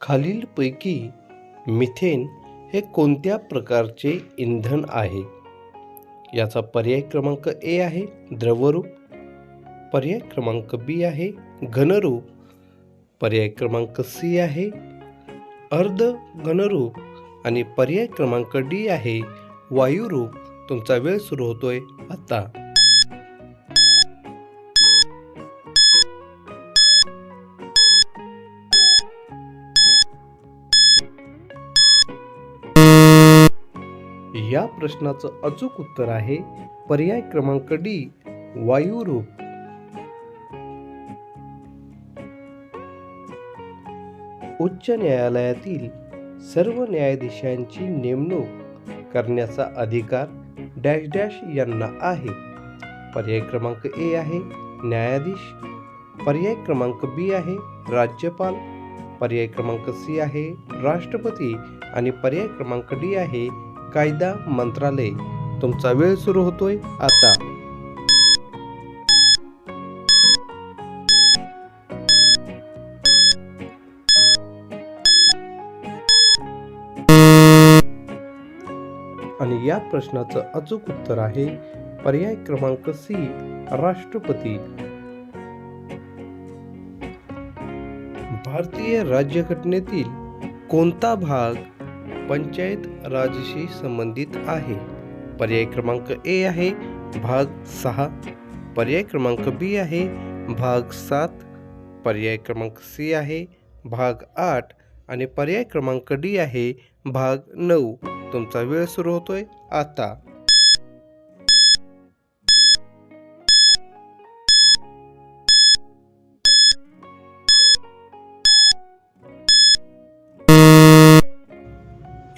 खालीलपैकी मिथेन हे कोणत्या प्रकारचे इंधन आहे? याचा पर्याय क्रमांक ए आहे द्रवरूप. पर्याय क्रमांक बी आहे घनरूप. पर्याय क्रमांक सी आहे अर्ध घनरूप आणि पर्याय क्रमांक डी आहे वायुरूप. तुमचा वेळ सुरू होतोय आता. या प्रश्नाचं अचूक उत्तर आहे पर्याय क्रमांक डी वायुरूप उच्च न्यायालयातील सर्व न्यायाधीशांची नेमणूक करण्याचा अधिकार डॅश डॅश यांना आहे. पर्याय क्रमांक ए आहे न्यायाधीश. पर्याय क्रमांक बी आहे राज्यपाल. पर्याय क्रमांक सी आहे राष्ट्रपती. आणि पर्याय क्रमांक डी आहे कायदा मंत्रालय. तुमचा वेळ सुरू होतोय आता. आणि या प्रश्नाचं अचूक उत्तर आहे पर्याय क्रमांक सी राष्ट्रपती. भारतीय राज्यघटनेतील कोणता भाग पंचायत राजशी संबंधित आहे. पर्याय क्रमांक ए आहे भाग सहा. पर्याय क्रमांक बी आहे भाग सात. पर्याय क्रमांक सी आहे भाग आठ. आणि पर्याय क्रमांक डी आहे भाग नऊ. तुमचा वेळ सुरू होतोय आता.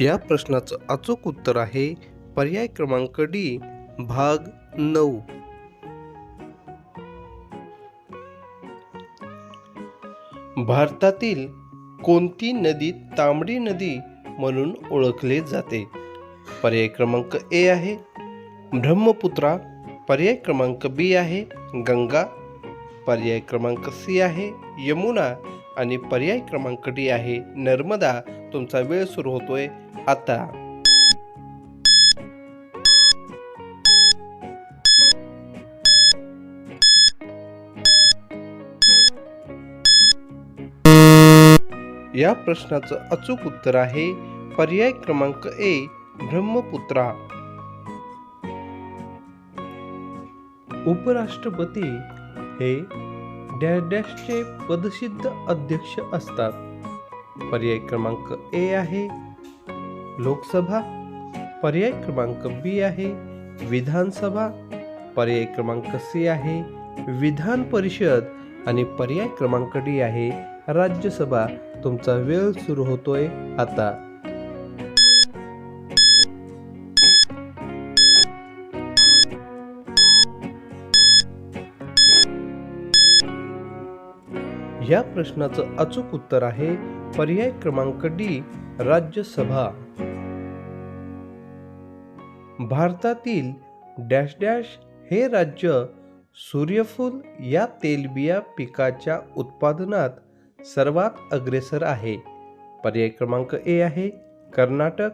या प्रश्नाचं अचूक उत्तर आहे पर्याय क्रमांक डी भाग नऊ. भारतातील कोणती नदी तांबडी नदी म्हणून ओळखले जाते? पर्याय क्रमांक ए आहे. ब्रह्मपुत्रा. पर्याय क्रमांक बी आहे. गंगा. पर्याय क्रमांक सी आहे. यमुना. आणि पर्याय क्रमांक डी आहे नर्मदा तुमचा वेळ सुरू होतोय आता. या प्रश्नाचं अचूक उत्तर आहे पर्याय क्रमांक ए ब्रह्मपुत्रा. उपराष्ट्रपती हे डॅश डॅशचे पदसिद्ध अध्यक्ष असतात. पर्याय क्रमांक ए आहे. लोकसभा. पर्याय क्रमांक बी आहे. विधानसभा. पर्याय क्रमांक सी आहे. विधान परिषद आणि पर्याय क्रमांक डी आहे. राज्यसभा. तुमचा वेळ सुरू होतोय आता. या प्रश्नाचं अचूक उत्तर आहे पर्याय क्रमांक डी राज्यसभा. भारतातील डॅश डॅश हे राज्य सूर्यफूल या तेलबिया पिकाच्या उत्पादनात सर्वात अग्रेसर आहे. पर्याय क्रमांक ए आहे कर्नाटक.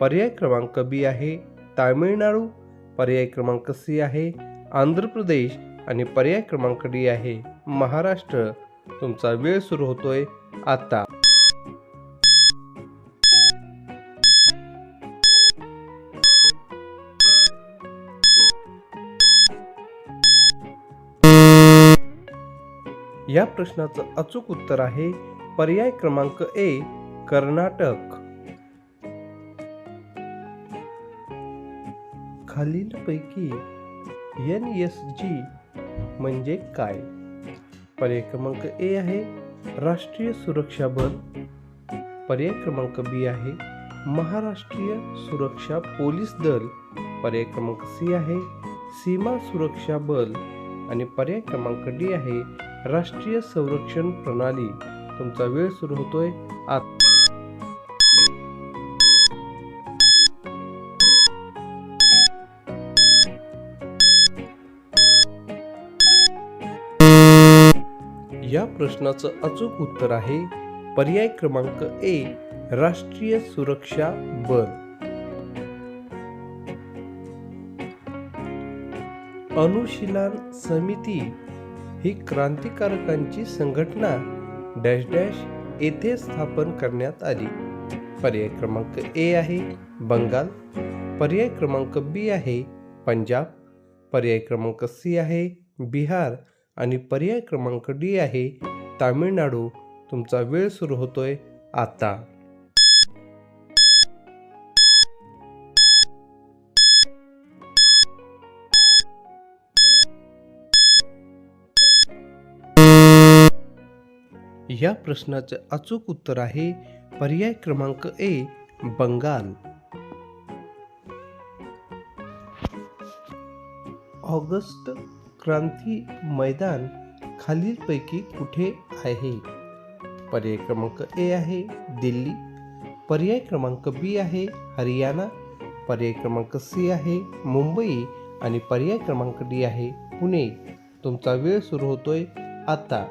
पर्याय क्रमांक बी आहे तामिळनाडू. पर्याय क्रमांक सी आहे आंध्र प्रदेश. आणि पर्याय क्रमांक डी आहे महाराष्ट्र. तुमचा वेळ सुरू होतोय आता. या प्रश्नाचं अचूक उत्तर आहे पर्याय क्रमांक ए कर्नाटक. खालीलपैकी एन एस जी म्हणजे काय? पर्याय क्रमांक ए आहे राष्ट्रीय सुरक्षा बल. पर्याय क्रमांक बी आहे महाराष्ट्रीय सुरक्षा पोलीस दल. पर्याय क्रमांक सी आहे सीमा सुरक्षा बल. आणि पर्याय क्रमांक डी आहे राष्ट्रीय संरक्षण प्रणाली. तुमचा वेळ सुरू होतोय. आत या प्रश्नाचं अचूक उत्तर आहे पर्याय क्रमांक ए राष्ट्रीय सुरक्षा बल. अनुशीलन समिती ही क्रांतिकारकांची संघटना डॅश डॅश येथे स्थापन करण्यात आली. पर्याय क्रमांक ए आहे बंगाल. पर्याय क्रमांक बी आहे पंजाब. पर्याय क्रमांक सी आहे बिहार. आणि पर्याय क्रमांक डी आहे तामिळनाडू. तुमचा वेळ सुरू होतोय आता. या प्रश्नाचे अचूक उत्तर आहे पर्याय क्रमांक ए बंगाल. ऑगस्ट क्रांती मैदान खालीलपैकी कुठे आहे? पर्याय क्रमांक ए आहे दिल्ली. पर्याय क्रमांक बी आहे हरियाणा. पर्याय क्रमांक सी आहे मुंबई. आणि पर्याय क्रमांक डी आहे पुणे. तुमचा वेळ सुरू होतोय आता.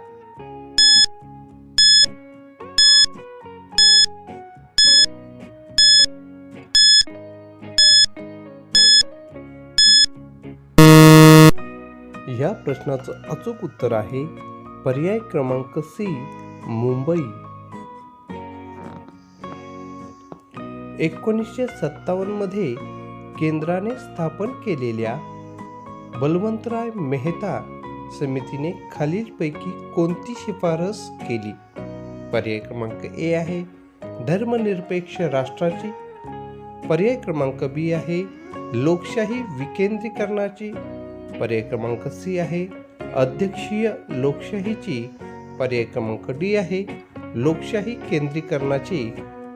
या प्रश्नाचं अचूक उत्तर आहे पर्याय क्रमांक सी मुंबई. एकोणीसशे सत्तावन्नमध्ये केंद्राने स्थापन केलेल्या बलवंतराय मेहता समितीने खालीलपैकी कोणती शिफारस केली? पर्याय क्रमांक ए आहे धर्मनिरपेक्ष राष्ट्राची. पर्याय क्रमांक बी आहे लोकशाही विकेंद्रीकरणाची. पर्याय क्रमांक सी आहे. अध्यक्षीय लोकशाहीची पर्याय क्रमांक डी आहे. लोकशाही केंद्रीकरणाची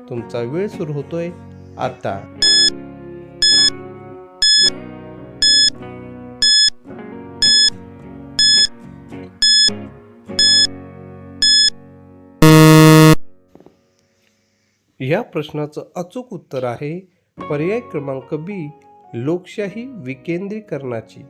तुमचा वेळ सुरू होतोय. आता. या प्रश्नाचं अचूक उत्तर आहे. पर्याय क्रमांक बी लोकशाही विकेंद्रीकरणाची.